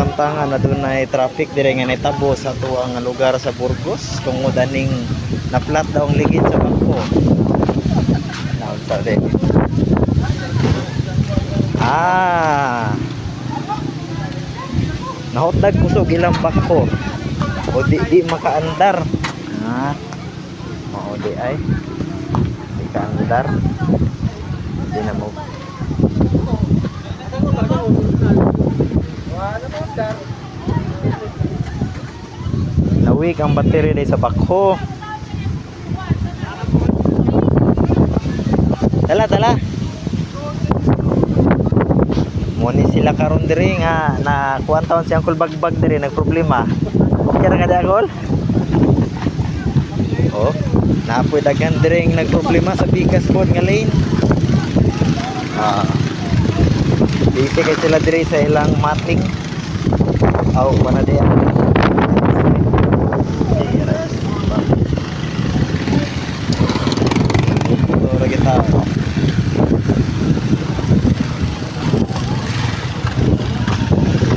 samtangan na doon ay traffic dire nga nitabo sa tuwang lugar sa Burgos tungod aning naplat daw ang ligid sa bangko. Naunsa din. Ah. Nahotdag kusog ilang bako. O di di makaandar. Ah. Mao di ay. Di kaandar. Di na mo. Nawik ang battery day sa bakho. Tala, tala. Muni sila karon diri nga na kuan taon si Uncle Bagbag diri nagproblema. Okay ra kada Uncle? Oh, naapoy daghan diri nagproblema sa bigas pod nga lane. Ah. Busy kay sila diri sa ilang mating. Oh, buenos días.